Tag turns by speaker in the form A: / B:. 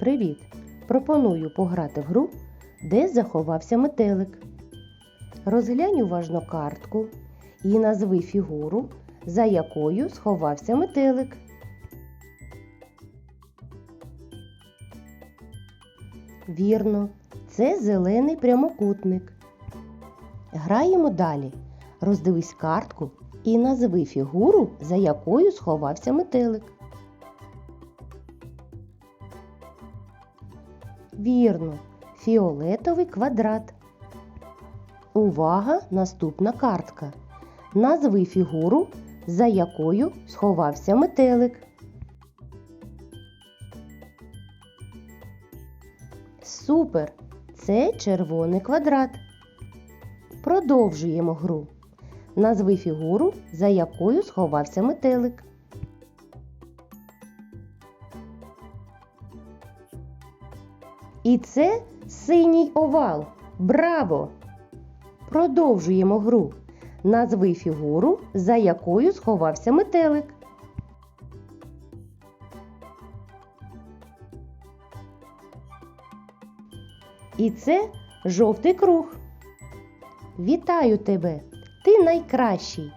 A: Привіт! Пропоную пограти в гру, де заховався метелик. Розглянь уважно картку і назви фігуру, за якою сховався метелик. Вірно, це зелений прямокутник. Граємо далі. Роздивись картку і назви фігуру, за якою сховався метелик. Вірно, фіолетовий квадрат. Увага! Наступна картка. Назви фігуру, за якою сховався метелик. Супер! Це червоний квадрат. Продовжуємо гру. Назви фігуру, за якою сховався метелик. І це синій овал. Браво! Продовжуємо гру. Назви фігуру, за якою сховався метелик. І це жовтий круг. Вітаю тебе! Ти найкращий!